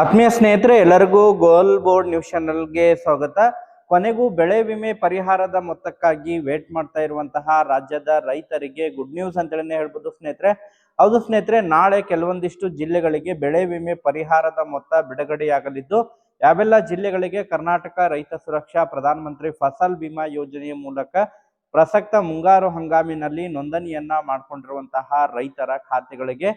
ಆತ್ಮೀಯ ಸ್ನೇಹಿತರೆ, ಎಲ್ಲರಿಗೂ ಗೋಲ್ ಬೋರ್ಡ್ ನ್ಯೂಸ್ ಚಾನಲ್ಗೆ ಸ್ವಾಗತ. ಕೊನೆಗೂ ಬೆಳೆ ವಿಮೆ ಪರಿಹಾರದ ಮೊತ್ತಕ್ಕಾಗಿ ವೇಟ್ ಮಾಡ್ತಾ ಇರುವಂತಹ ರಾಜ್ಯದ ರೈತರಿಗೆ ಗುಡ್ ನ್ಯೂಸ್ ಅಂತೇಳಿ ಹೇಳ್ಬೋದು ಸ್ನೇಹಿತರೆ. ಹೌದು ಸ್ನೇಹಿತರೆ, ನಾಳೆ ಕೆಲವೊಂದಿಷ್ಟು ಜಿಲ್ಲೆಗಳಿಗೆ ಬೆಳೆ ವಿಮೆ ಪರಿಹಾರದ ಮೊತ್ತ ಬಿಡುಗಡೆಯಾಗಲಿದ್ದು, ಯಾವೆಲ್ಲ ಜಿಲ್ಲೆಗಳಿಗೆ ಕರ್ನಾಟಕ ರೈತ ಸುರಕ್ಷಾ ಪ್ರಧಾನ ಮಂತ್ರಿ ಫಸಲ್ ಬಿಮಾ ಯೋಜನೆಯ ಮೂಲಕ ಪ್ರಸಕ್ತ ಮುಂಗಾರು ಹಂಗಾಮಿನಲ್ಲಿ ನೋಂದಣಿಯನ್ನ ಮಾಡಿಕೊಂಡಿರುವಂತಹ ರೈತರ ಖಾತೆಗಳಿಗೆ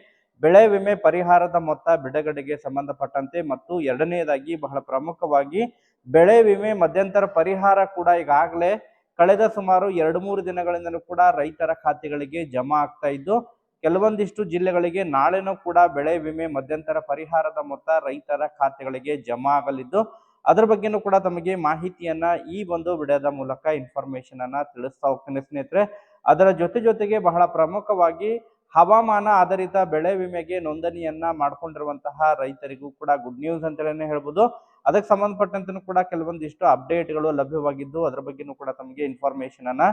ಬೆಳೆ ವಿಮೆ ಪರಿಹಾರದ ಮೊತ್ತ ಬಿಡುಗಡೆಗೆ ಸಂಬಂಧಪಟ್ಟಂತೆ ಮತ್ತು ಎರಡನೆಯದಾಗಿ ಬಹಳ ಪ್ರಮುಖವಾಗಿ ಬೆಳೆ ವಿಮೆ ಮಧ್ಯಂತರ ಪರಿಹಾರ ಕೂಡ ಈಗಾಗಲೇ ಕಳೆದ ಸುಮಾರು ಎರಡು ಮೂರು ದಿನಗಳಿಂದಲೂ ಕೂಡ ರೈತರ ಖಾತೆಗಳಿಗೆ ಜಮಾ ಆಗ್ತಾ ಇದ್ದು, ಕೆಲವೊಂದಿಷ್ಟು ಜಿಲ್ಲೆಗಳಿಗೆ ನಾಳೆನೂ ಕೂಡ ಬೆಳೆ ವಿಮೆ ಮಧ್ಯಂತರ ಪರಿಹಾರದ ಮೊತ್ತ ರೈತರ ಖಾತೆಗಳಿಗೆ ಜಮಾ ಆಗಲಿದ್ದು, ಅದರ ಬಗ್ಗೆನೂ ಕೂಡ ತಮಗೆ ಮಾಹಿತಿಯನ್ನ ಈ ಒಂದು ವಿಡಿಯೋದ ಮೂಲಕ ಇನ್ಫಾರ್ಮೇಶನ್ ಅನ್ನ ತಿಳಿಸ್ತಾ ಹೋಗ್ತೇನೆ ಸ್ನೇಹಿತರೆ. ಅದರ ಜೊತೆ ಜೊತೆಗೆ ಬಹಳ ಪ್ರಮುಖವಾಗಿ ಹವಾಮಾನ ಆಧಾರಿತ ಬೆಳೆ ವಿಮೆಗೆ ನೋಂದಣಿಯನ್ನ ಮಾಡ್ಕೊಂಡಿರುವಂತಹ ರೈತರಿಗೂ ಕೂಡ ಗುಡ್ ನ್ಯೂಸ್ ಅಂತಲೇ ಹೇಳ್ಬೋದು. ಅದಕ್ಕೆ ಸಂಬಂಧಪಟ್ಟಂತೂ ಕೂಡ ಕೆಲವೊಂದಿಷ್ಟು ಅಪ್ಡೇಟ್ಗಳು ಲಭ್ಯವಾಗಿದ್ದು ಅದರ ಬಗ್ಗೆನೂ ಕೂಡ ತಮಗೆ ಇನ್ಫಾರ್ಮೇಶನ್ ಅನ್ನ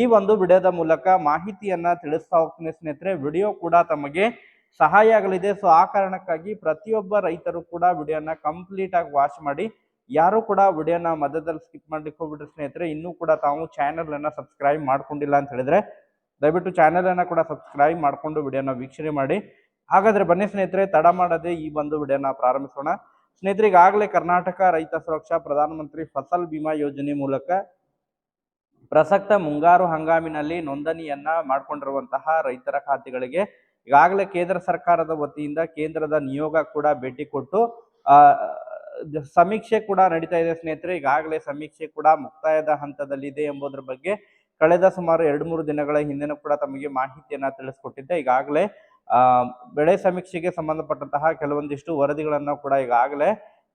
ಈ ಒಂದು ವಿಡಿಯೋದ ಮೂಲಕ ಮಾಹಿತಿಯನ್ನ ತಿಳಿಸ್ತಾ ಹೋಗ್ತೀನಿ ಸ್ನೇಹಿತರೆ. ವಿಡಿಯೋ ಕೂಡ ತಮಗೆ ಸಹಾಯ ಆಗಲಿದೆ. ಸೊ ಆ ಕಾರಣಕ್ಕಾಗಿ ಪ್ರತಿಯೊಬ್ಬ ರೈತರು ಕೂಡ ವಿಡಿಯೋನ ಕಂಪ್ಲೀಟ್ ಆಗಿ ವಾಚ್ ಮಾಡಿ, ಯಾರು ಕೂಡ ವಿಡಿಯೋನ ಮಧ್ಯದಲ್ಲಿ ಸ್ಕಿಪ್ ಮಾಡ್ಲಿಕ್ಕೆ ಹೋಗ್ಬಿಟ್ರೆ ಸ್ನೇಹಿತರೆ. ಇನ್ನೂ ಕೂಡ ತಾವು ಚಾನೆಲ್ ಅನ್ನ ಸಬ್ಸ್ಕ್ರೈಬ್ ಮಾಡ್ಕೊಂಡಿಲ್ಲ ಅಂತ ಹೇಳಿದ್ರೆ ದಯವಿಟ್ಟು ಚಾನೆಲ್ ಅನ್ನ ಕೂಡ ಸಬ್ಸ್ಕ್ರೈಬ್ ಮಾಡಿಕೊಂಡು ವಿಡಿಯೋನ ವೀಕ್ಷಣೆ ಮಾಡಿ. ಹಾಗಾದ್ರೆ ಬನ್ನಿ ಸ್ನೇಹಿತರೆ, ತಡ ಮಾಡದೆ ಈ ಒಂದು ವಿಡಿಯೋನ ಪ್ರಾರಂಭಿಸೋಣ. ಸ್ನೇಹಿತರಿಗೆ ಈಗಾಗಲೇ ಕರ್ನಾಟಕ ರೈತ ಸುರಕ್ಷಾ ಪ್ರಧಾನಮಂತ್ರಿ ಫಸಲ್ ಬಿಮಾ ಯೋಜನೆ ಮೂಲಕ ಪ್ರಸಕ್ತ ಮುಂಗಾರು ಹಂಗಾಮಿನಲ್ಲಿ ನೋಂದಣಿಯನ್ನ ಮಾಡಿಕೊಂಡಿರುವಂತಹ ರೈತರ ಖಾತೆಗಳಿಗೆ ಈಗಾಗಲೇ ಕೇಂದ್ರ ಸರ್ಕಾರದ ವತಿಯಿಂದ ಕೇಂದ್ರದ ನಿಯೋಗ ಕೂಡ ಭೇಟಿ ಕೊಟ್ಟು ಸಮೀಕ್ಷೆ ಕೂಡ ನಡೀತಾ ಇದೆ ಸ್ನೇಹಿತರೆ. ಈಗಾಗಲೇ ಸಮೀಕ್ಷೆ ಕೂಡ ಮುಕ್ತಾಯದ ಹಂತದಲ್ಲಿದೆ ಎಂಬುದರ ಬಗ್ಗೆ ಕಳೆದ ಸುಮಾರು ಎರಡು ಮೂರು ದಿನಗಳ ಹಿಂದೆನೂ ಕೂಡ ತಮಗೆ ಮಾಹಿತಿಯನ್ನ ತಿಳಿಸ್ಕೊಟ್ಟಿದ್ದೆ. ಈಗಾಗಲೇ ಬೆಳೆ ಸಮೀಕ್ಷೆಗೆ ಸಂಬಂಧಪಟ್ಟಂತಹ ಕೆಲವೊಂದಿಷ್ಟು ವರದಿಗಳನ್ನು ಕೂಡ ಈಗಾಗಲೇ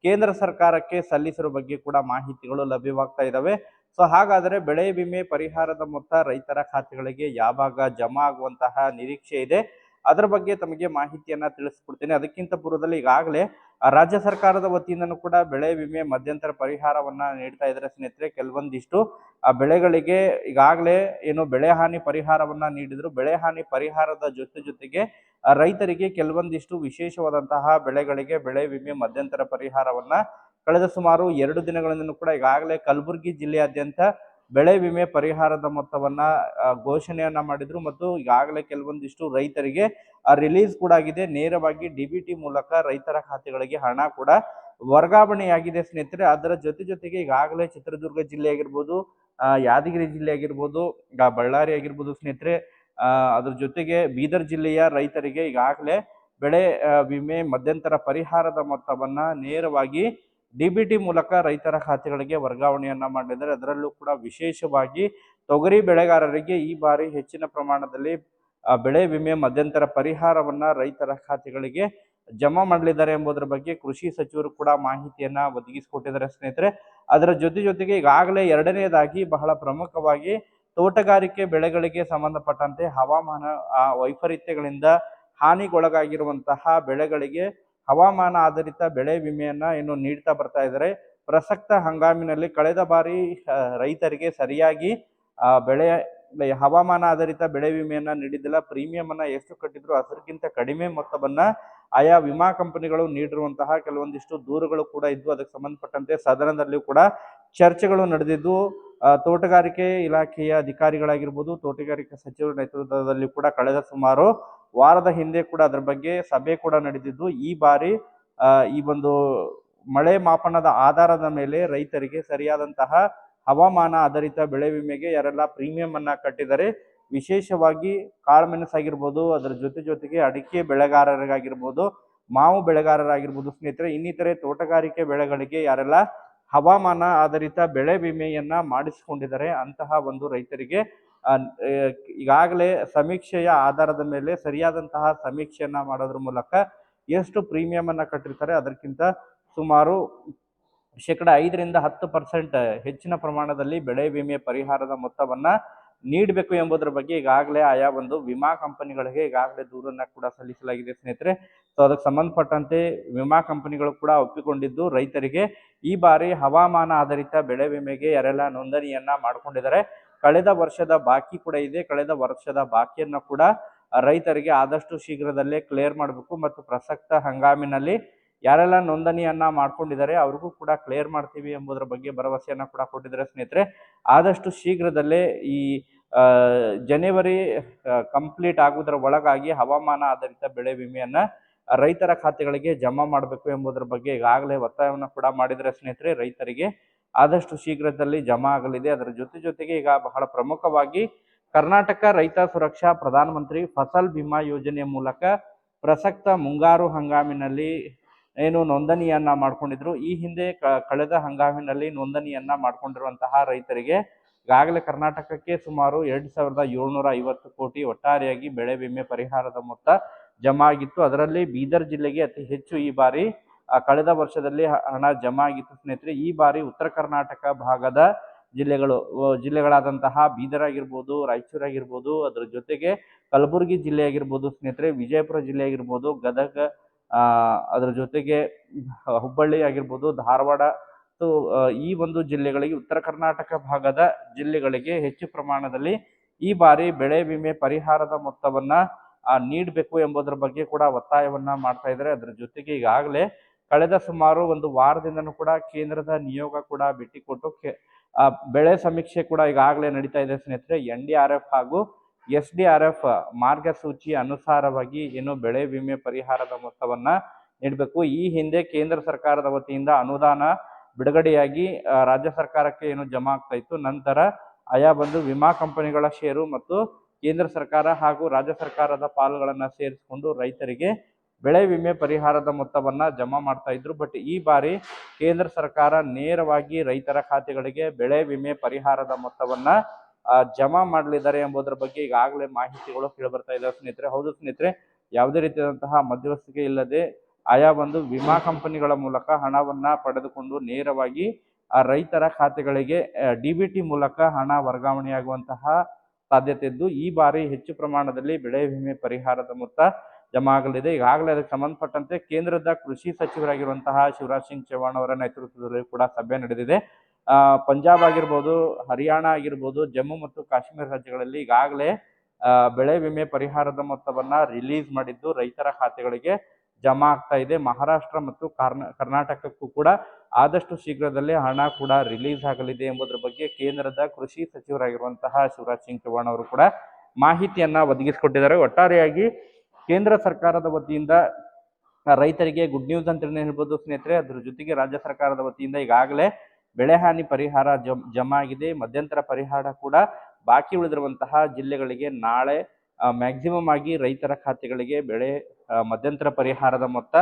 ಕೇಂದ್ರ ಸರ್ಕಾರಕ್ಕೆ ಸಲ್ಲಿಸಿರೋ ಬಗ್ಗೆ ಕೂಡ ಮಾಹಿತಿಗಳು ಲಭ್ಯವಾಗ್ತಾ ಇದ್ದಾವೆ ಸೊ, ಹಾಗಾದರೆ ಬೆಳೆ ವಿಮೆ ಪರಿಹಾರದ ಮೊತ್ತ ರೈತರ ಖಾತೆಗಳಿಗೆ ಯಾವಾಗ ಜಮಾ ಆಗುವಂತಹ ನಿರೀಕ್ಷೆ ಇದೆ? ಅದರ ಬಗ್ಗೆ ತಮಗೆ ಮಾಹಿತಿಯನ್ನ ತಿಳಿಸ್ಕೊಡ್ತೇನೆ. ಅದಕ್ಕಿಂತ ಪೂರ್ವದಲ್ಲಿ ಈಗಾಗಲೇ ರಾಜ್ಯ ಸರ್ಕಾರದ ವತಿಯಿಂದನೂ ಕೂಡ ಬೆಳೆ ವಿಮೆ ಮಧ್ಯಂತರ ಪರಿಹಾರವನ್ನ ನೀಡ್ತಾ ಇದ್ದಾರೆ ಸ್ನೇಹಿತರೆ, ಕೆಲವೊಂದಿಷ್ಟು. ಆ ಬೆಳೆಗಳಿಗೆ ಈಗಾಗಲೇ ಏನು ಬೆಳೆ ಹಾನಿ ಪರಿಹಾರವನ್ನ ನೀಡಿದ್ರು. ಬೆಳೆ ಹಾನಿ ಪರಿಹಾರದ ಜೊತೆ ಜೊತೆಗೆ ರೈತರಿಗೆ ಕೆಲವೊಂದಿಷ್ಟು ವಿಶೇಷವಾದಂತಹ ಬೆಳೆಗಳಿಗೆ ಬೆಳೆ ವಿಮೆ ಮಧ್ಯಂತರ ಪರಿಹಾರವನ್ನ ಕಳೆದ ಸುಮಾರು ಎರಡು ದಿನಗಳಿಂದ ಕೂಡ ಈಗಾಗಲೇ ಕಲಬುರಗಿ ಜಿಲ್ಲೆಯಾದ್ಯಂತ ಬೆಳೆ ವಿಮೆ ಪರಿಹಾರದ ಮೊತ್ತವನ್ನ ಘೋಷಣೆಯನ್ನ ಮಾಡಿದ್ರು ಮತ್ತು ಈಗಾಗಲೇ ಕೆಲವೊಂದಿಷ್ಟು ರೈತರಿಗೆ ರಿಲೀಸ್ ಕೂಡ ಆಗಿದೆ. ನೇರವಾಗಿ ಡಿ ಮೂಲಕ ರೈತರ ಖಾತೆಗಳಿಗೆ ಹಣ ಕೂಡ ವರ್ಗಾವಣೆಯಾಗಿದೆ ಸ್ನೇಹಿತರೆ. ಅದರ ಜೊತೆ ಜೊತೆಗೆ ಈಗಾಗಲೇ ಚಿತ್ರದುರ್ಗ ಜಿಲ್ಲೆ ಆಗಿರ್ಬೋದು ಯಾದಗಿರಿ ಜಿಲ್ಲೆ ಆಗಿರ್ಬೋದು ಬಳ್ಳಾರಿ ಆಗಿರ್ಬೋದು ಸ್ನೇಹಿತರೆ ಅದ್ರ ಜೊತೆಗೆ ಬೀದರ್ ಜಿಲ್ಲೆಯ ರೈತರಿಗೆ ಈಗಾಗಲೇ ಬೆಳೆ ವಿಮೆ ಮಧ್ಯಂತರ ಪರಿಹಾರದ ಮೊತ್ತವನ್ನ ನೇರವಾಗಿ ಡಿ ಬಿ ಟಿ ಮೂಲಕ ರೈತರ ಖಾತೆಗಳಿಗೆ ವರ್ಗಾವಣೆಯನ್ನ ಮಾಡಿದರೆ ಅದರಲ್ಲೂ ಕೂಡ ವಿಶೇಷವಾಗಿ ತೊಗರಿ ಬೆಳೆಗಾರರಿಗೆ ಈ ಬಾರಿ ಹೆಚ್ಚಿನ ಪ್ರಮಾಣದಲ್ಲಿ ಬೆಳೆ ವಿಮೆ ಮಧ್ಯಂತರ ಪರಿಹಾರವನ್ನ ರೈತರ ಖಾತೆಗಳಿಗೆ ಜಮಾ ಮಾಡಲಿದ್ದಾರೆ ಎಂಬುದರ ಬಗ್ಗೆ ಕೃಷಿ ಸಚಿವರು ಕೂಡ ಮಾಹಿತಿಯನ್ನ ಒದಗಿಸಿಕೊಟ್ಟಿದ್ದಾರೆ ಸ್ನೇಹಿತರೆ. ಅದರ ಜೊತೆ ಜೊತೆಗೆ ಈಗಾಗಲೇ ಎರಡನೇದಾಗಿ ಬಹಳ ಪ್ರಮುಖವಾಗಿ ತೋಟಗಾರಿಕೆ ಬೆಳೆಗಳಿಗೆ ಸಂಬಂಧಪಟ್ಟಂತೆ ಹವಾಮಾನ ವೈಪರೀತ್ಯಗಳಿಂದ ಹಾನಿಗೊಳಗಾಗಿರುವಂತಹ ಬೆಳೆಗಳಿಗೆ ಹವಾಮಾನ ಆಧಾರಿತ ಬೆಳೆ ವಿಮೆಯನ್ನು ಇನ್ನು ನೀಡ್ತಾ ಬರ್ತಾ ಇದ್ದಾರೆ. ಪ್ರಸಕ್ತ ಹಂಗಾಮಿನಲ್ಲಿ ಕಳೆದ ಬಾರಿ ರೈತರಿಗೆ ಸರಿಯಾಗಿ ಬೆಳೆ ಹವಾಮಾನ ಆಧಾರಿತ ಬೆಳೆ ವಿಮೆಯನ್ನು ನೀಡಿದ್ದಿಲ್ಲ. ಪ್ರೀಮಿಯಂ ಅನ್ನ ಎಷ್ಟು ಕಟ್ಟಿದ್ರು ಅದಕ್ಕಿಂತ ಕಡಿಮೆ ಮೊತ್ತವನ್ನ ಆಯಾ ವಿಮಾ ಕಂಪನಿಗಳು ನೀಡಿರುವಂತಹ ಕೆಲವೊಂದಿಷ್ಟು ದೂರುಗಳು ಕೂಡ ಇದ್ದು, ಅದಕ್ಕೆ ಸಂಬಂಧಪಟ್ಟಂತೆ ಸದನದಲ್ಲಿಯೂ ಕೂಡ ಚರ್ಚೆಗಳು ನಡೆದಿದ್ದು ತೋಟಗಾರಿಕೆ ಇಲಾಖೆಯ ಅಧಿಕಾರಿಗಳಾಗಿರ್ಬೋದು, ತೋಟಗಾರಿಕೆ ಸಚಿವರ ನೇತೃತ್ವದಲ್ಲಿ ಕೂಡ ಕಳೆದ ಸುಮಾರು ವಾರದ ಹಿಂದೆ ಕೂಡ ಅದರ ಬಗ್ಗೆ ಸಭೆ ಕೂಡ ನಡೆದಿದ್ದು, ಈ ಬಾರಿ ಈ ಒಂದು ಮಳೆ ಮಾಪನದ ಆಧಾರದ ಮೇಲೆ ರೈತರಿಗೆ ಸರಿಯಾದಂತಹ ಹವಾಮಾನ ಆಧಾರಿತ ಬೆಳೆ ವಿಮೆಗೆ ಯಾರೆಲ್ಲ ಪ್ರೀಮಿಯಂ ಅನ್ನ ಕಟ್ಟಿದರೆ ವಿಶೇಷವಾಗಿ ಕಾಳುಮೆಣಸು ಆಗಿರ್ಬೋದು ಅದರ ಜೊತೆ ಜೊತೆಗೆ ಅಡಿಕೆ ಬೆಳೆಗಾರರಿಗಾಗಿರ್ಬೋದು, ಮಾವು ಬೆಳೆಗಾರರಾಗಿರ್ಬೋದು ಸ್ನೇಹಿತರೆ, ಇನ್ನಿತರೆ ತೋಟಗಾರಿಕೆ ಬೆಳೆಗಳಿಗೆ ಯಾರೆಲ್ಲ ಹವಾಮಾನ ಆಧಾರಿತ ಬೆಳೆ ವಿಮೆಯನ್ನ ಮಾಡಿಸಿಕೊಂಡಿದ್ದಾರೆ. ಅಂತಹ ಒಂದು ರೈತರಿಗೆ ಈಗಾಗಲೇ ಸಮೀಕ್ಷೆಯ ಆಧಾರದ ಮೇಲೆ ಸರಿಯಾದಂತಹ ಸಮೀಕ್ಷೆಯನ್ನ ಮಾಡೋದ್ರ ಮೂಲಕ ಎಷ್ಟು ಪ್ರೀಮಿಯಂ ಅನ್ನ ಕಟ್ಟಿರ್ತಾರೆ. ಅದಕ್ಕಿಂತ ಸುಮಾರು ಶೇಕಡ ಐದರಿಂದ ಹತ್ತು ಪರ್ಸೆಂಟ್ ಹೆಚ್ಚಿನ ಪ್ರಮಾಣದಲ್ಲಿ ಬೆಳೆ ವಿಮೆ ಪರಿಹಾರದ ಮೊತ್ತವನ್ನ ನೀಡಬೇಕು ಎಂಬುದರ ಬಗ್ಗೆ ಈಗಾಗಲೇ ಆಯಾ ಒಂದು ವಿಮಾ ಕಂಪನಿಗಳಿಗೆ ಈಗಾಗಲೇ ದೂರನ್ನ ಕೂಡ ಸಲ್ಲಿಸಲಾಗಿದೆ ಸ್ನೇಹಿತರೆ. ಸೊ ಅದಕ್ಕೆ ಸಂಬಂಧಪಟ್ಟಂತೆ ವಿಮಾ ಕಂಪನಿಗಳು ಕೂಡ ಒಪ್ಪಿಕೊಂಡಿದ್ದು, ರೈತರಿಗೆ ಈ ಬಾರಿ ಹವಾಮಾನ ಆಧಾರಿತ ಬೆಳೆ ವಿಮೆಗೆ ಯಾರೆಲ್ಲ ನೋಂದಣಿಯನ್ನ ಮಾಡಿಕೊಂಡಿದ್ದಾರೆ, ಕಳೆದ ವರ್ಷದ ಬಾಕಿ ಕೂಡ ಇದೆ, ಕಳೆದ ವರ್ಷದ ಬಾಕಿಯನ್ನು ಕೂಡ ರೈತರಿಗೆ ಆದಷ್ಟು ಶೀಘ್ರದಲ್ಲೇ ಕ್ಲಿಯರ್ ಮಾಡಬೇಕು ಮತ್ತು ಪ್ರಸಕ್ತ ಹಂಗಾಮಿನಲ್ಲಿ ಯಾರೆಲ್ಲ ನೋಂದಣಿಯನ್ನ ಮಾಡ್ಕೊಂಡಿದ್ದಾರೆ ಅವ್ರಿಗೂ ಕೂಡ ಕ್ಲಿಯರ್ ಮಾಡ್ತೀವಿ ಎಂಬುದರ ಬಗ್ಗೆ ಭರವಸೆಯನ್ನ ಕೂಡ ಕೊಟ್ಟಿದ್ದಾರೆ ಸ್ನೇಹಿತರೆ. ಆದಷ್ಟು ಶೀಘ್ರದಲ್ಲೇ ಈ ಜನವರಿ ಕಂಪ್ಲೀಟ್ ಆಗುವುದರ ಒಳಗಾಗಿ ಹವಾಮಾನ ಆಧಾರಿತ ಬೆಳೆ ವಿಮೆಯನ್ನ ರೈತರ ಖಾತೆಗಳಿಗೆ ಜಮಾ ಮಾಡಬೇಕು ಎಂಬುದರ ಬಗ್ಗೆ ಈಗಾಗಲೇ ಒತ್ತಾಯವನ್ನು ಕೂಡ ಮಾಡಿದರೆ ಸ್ನೇಹಿತರೆ ರೈತರಿಗೆ ಆದಷ್ಟು ಶೀಘ್ರದಲ್ಲಿ ಜಮಾ ಆಗಲಿದೆ. ಅದರ ಜೊತೆ ಜೊತೆಗೆ ಈಗ ಬಹಳ ಪ್ರಮುಖವಾಗಿ ಕರ್ನಾಟಕ ರೈತ ಸುರಕ್ಷಾ ಪ್ರಧಾನಮಂತ್ರಿ ಫಸಲ್ ಬಿಮಾ ಯೋಜನೆಯ ಮೂಲಕ ಪ್ರಸಕ್ತ ಮುಂಗಾರು ಹಂಗಾಮಿನಲ್ಲಿ ಏನು ನೋಂದಣಿಯನ್ನ ಮಾಡ್ಕೊಂಡಿದ್ರು. ಈ ಹಿಂದೆ ಕಳೆದ ಹಂಗಾಮಿನಲ್ಲಿ ನೋಂದಣಿಯನ್ನ ಮಾಡ್ಕೊಂಡಿರುವಂತಹ ರೈತರಿಗೆ ಈಗಾಗಲೇ ಕರ್ನಾಟಕಕ್ಕೆ ಸುಮಾರು ಎರಡ್ ಸಾವಿರದ ಏಳ್ನೂರ ಐವತ್ತು ಕೋಟಿ ಒಟ್ಟಾರೆಯಾಗಿ ಬೆಳೆ ವಿಮೆ ಪರಿಹಾರದ ಮೊತ್ತ ಜಮಾ ಆಗಿತ್ತು ಅದರಲ್ಲಿ ಬೀದರ್ ಜಿಲ್ಲೆಗೆ ಅತಿ ಹೆಚ್ಚು ಈ ಬಾರಿ ಕಳೆದ ವರ್ಷದಲ್ಲಿ ಹಣ ಜಮಾ ಆಗಿತ್ತು ಸ್ನೇಹಿತರೆ, ಈ ಬಾರಿ ಉತ್ತರ ಕರ್ನಾಟಕ ಭಾಗದ ಜಿಲ್ಲೆಗಳು ಜಿಲ್ಲೆಗಳಾದಂತಹ ಬೀದರ್ ಆಗಿರ್ಬೋದು, ರಾಯಚೂರು ಆಗಿರ್ಬೋದು, ಅದರ ಜೊತೆಗೆ ಕಲಬುರಗಿ ಜಿಲ್ಲೆ ಆಗಿರ್ಬೋದು ಸ್ನೇಹಿತರೆ, ವಿಜಯಪುರ ಜಿಲ್ಲೆ ಆಗಿರ್ಬೋದು, ಗದಗ ಅದ್ರ ಜೊತೆಗೆ ಹುಬ್ಬಳ್ಳಿ ಆಗಿರ್ಬೋದು, ಧಾರವಾಡ ಈ ಒಂದು ಜಿಲ್ಲೆಗಳಿಗೆ ಉತ್ತರ ಕರ್ನಾಟಕ ಭಾಗದ ಜಿಲ್ಲೆಗಳಿಗೆ ಹೆಚ್ಚು ಪ್ರಮಾಣದಲ್ಲಿ ಈ ಬಾರಿ ಬೆಳೆ ವಿಮೆ ಪರಿಹಾರದ ಮೊತ್ತವನ್ನ ನೀಡಬೇಕು ಎಂಬುದರ ಬಗ್ಗೆ ಕೂಡ ಒತ್ತಾಯವನ್ನ ಮಾಡ್ತಾ ಇದ್ದಾರೆ. ಅದರ ಜೊತೆಗೆ ಈಗಾಗಲೇ ಕಳೆದ ಸುಮಾರು ಒಂದು ವಾರದಿಂದನೂ ಕೂಡ ಕೇಂದ್ರದ ನಿಯೋಗ ಕೂಡ ಭೇಟಿ ಕೊಟ್ಟು ಬೆಳೆ ಸಮೀಕ್ಷೆ ಕೂಡ ಈಗಾಗಲೇ ನಡೀತಾ ಇದೆ ಸ್ನೇಹಿತರೆ. ಎನ್ ಡಿ ಆರ್ ಎಫ್ ಹಾಗೂ ಎಸ್ ಡಿ ಆರ್ ಎಫ್ ಮಾರ್ಗಸೂಚಿ ಅನುಸಾರವಾಗಿ ಏನು ಬೆಳೆ ವಿಮೆ ಪರಿಹಾರದ ಮೊತ್ತವನ್ನ ನೀಡಬೇಕು. ಈ ಹಿಂದೆ ಕೇಂದ್ರ ಸರ್ಕಾರದ ವತಿಯಿಂದ ಅನುದಾನ ಬಿಡುಗಡೆಯಾಗಿ ರಾಜ್ಯ ಸರ್ಕಾರಕ್ಕೆ ಏನು ಜಮಾ ಆಗ್ತಾ ಇತ್ತು. ನಂತರ ಆಯಾ ಬಂದು ವಿಮಾ ಕಂಪನಿಗಳ ಷೇರು ಮತ್ತು ಕೇಂದ್ರ ಸರ್ಕಾರ ಹಾಗೂ ರಾಜ್ಯ ಸರ್ಕಾರದ ಪಾಲುಗಳನ್ನು ಸೇರಿಸಿಕೊಂಡು ರೈತರಿಗೆ ಬೆಳೆ ವಿಮೆ ಪರಿಹಾರದ ಮೊತ್ತವನ್ನ ಜಮಾ ಮಾಡ್ತಾ ಇದ್ರು. ಬಟ್ ಈ ಬಾರಿ ಕೇಂದ್ರ ಸರ್ಕಾರ ನೇರವಾಗಿ ರೈತರ ಖಾತೆಗಳಿಗೆ ಬೆಳೆ ವಿಮೆ ಪರಿಹಾರದ ಮೊತ್ತವನ್ನ ಜಮಾ ಮಾಡಲಿದ್ದಾರೆ ಎಂಬುದರ ಬಗ್ಗೆ ಈಗಾಗಲೇ ಮಾಹಿತಿಗಳು ಕೇಳಿಬರ್ತಾ ಇದ್ದಾವೆ ಸ್ನೇಹಿತರೆ, ಹೌದು ಸ್ನೇಹಿತರೆ, ಯಾವುದೇ ರೀತಿಯಾದಂತಹ ಮಧ್ಯವಸ್ಥಿಕೆ ಇಲ್ಲದೆ ಆಯಾ ಒಂದು ವಿಮಾ ಕಂಪನಿಗಳ ಮೂಲಕ ಹಣವನ್ನ ಪಡೆದುಕೊಂಡು ನೇರವಾಗಿ ಆ ರೈತರ ಖಾತೆಗಳಿಗೆ ಡಿ ಬಿ ಟಿ ಮೂಲಕ ಹಣ ವರ್ಗಾವಣೆಯಾಗುವಂತಹ ಸಾಧ್ಯತೆ ಇದ್ದು, ಈ ಬಾರಿ ಹೆಚ್ಚು ಪ್ರಮಾಣದಲ್ಲಿ ಬೆಳೆ ವಿಮೆ ಪರಿಹಾರದ ಮೊತ್ತ ಜಮಾ ಆಗಲಿದೆ. ಈಗಾಗಲೇ ಅದಕ್ಕೆ ಸಂಬಂಧಪಟ್ಟಂತೆ ಕೇಂದ್ರದ ಕೃಷಿ ಸಚಿವರಾಗಿರುವಂತಹ ಶಿವರಾಜ್ ಸಿಂಗ್ ಚೌಹಾಣ್ ಅವರ ನೇತೃತ್ವದಲ್ಲಿ ಕೂಡ ಸಭೆ ನಡೆದಿದೆ. ಪಂಜಾಬ್ ಆಗಿರ್ಬೋದು, ಹರಿಯಾಣ ಆಗಿರ್ಬೋದು, ಜಮ್ಮು ಮತ್ತು ಕಾಶ್ಮೀರ ರಾಜ್ಯಗಳಲ್ಲಿ ಈಗಾಗಲೇ ಬೆಳೆ ವಿಮೆ ಪರಿಹಾರದ ಮೊತ್ತವನ್ನು ರಿಲೀಸ್ ಮಾಡಿದ್ದು ರೈತರ ಖಾತೆಗಳಿಗೆ ಜಮಾ ಆಗ್ತಾ ಇದೆ. ಮಹಾರಾಷ್ಟ್ರ ಮತ್ತು ಕಾರ್ನ, ಕರ್ನಾಟಕಕ್ಕೂ ಕೂಡ ಆದಷ್ಟು ಶೀಘ್ರದಲ್ಲೇ ಹಣ ಕೂಡ ರಿಲೀಸ್ ಆಗಲಿದೆ ಎಂಬುದರ ಬಗ್ಗೆ ಕೇಂದ್ರದ ಕೃಷಿ ಸಚಿವರಾಗಿರುವಂತಹ ಶಿವರಾಜ್ ಸಿಂಗ್ ಚೌಹಾಣ್ ಅವರು ಕೂಡ ಮಾಹಿತಿಯನ್ನ ಒದಗಿಸಿಕೊಟ್ಟಿದ್ದಾರೆ. ಒಟ್ಟಾರೆಯಾಗಿ ಕೇಂದ್ರ ಸರ್ಕಾರದ ವತಿಯಿಂದ ರೈತರಿಗೆ ಗುಡ್ ನ್ಯೂಸ್ ಅಂತ ಹೇಳ್ಬೋದು ಸ್ನೇಹಿತರೆ. ಅದ್ರ ಜೊತೆಗೆ ರಾಜ್ಯ ಸರ್ಕಾರದ ವತಿಯಿಂದ ಈಗಾಗಲೇ ಬೆಳೆ ಹಾನಿ ಪರಿಹಾರ ಜಮ್, ಜಮಾ ಆಗಿದೆ. ಮಧ್ಯಂತರ ಪರಿಹಾರ ಕೂಡ ಬಾಕಿ ಉಳಿದಿರುವಂತಹ ಜಿಲ್ಲೆಗಳಿಗೆ ನಾಳೆ ಮ್ಯಾಕ್ಸಿಮಮ್ ಆಗಿ ರೈತರ ಖಾತೆಗಳಿಗೆ ಬೆಳೆ ಮಧ್ಯಂತರ ಪರಿಹಾರದ ಮೊತ್ತ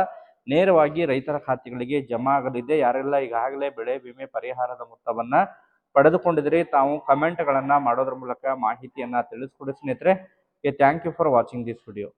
ನೇರವಾಗಿ ರೈತರ ಖಾತೆಗಳಿಗೆ ಜಮಾ ಆಗಲಿದೆ. ಯಾರೆಲ್ಲ ಈಗಾಗಲೇ ಬೆಳೆ ವಿಮೆ ಪರಿಹಾರದ ಮೊತ್ತವನ್ನ ಪಡೆದುಕೊಂಡಿದ್ರೆ ತಾವು ಕಮೆಂಟ್ಗಳನ್ನ ಮಾಡೋದ್ರ ಮೂಲಕ ಮಾಹಿತಿಯನ್ನ ತಿಳಿಸ್ಕೊಡಿ ಸ್ನೇಹಿತರೆ. Thank you for watching this video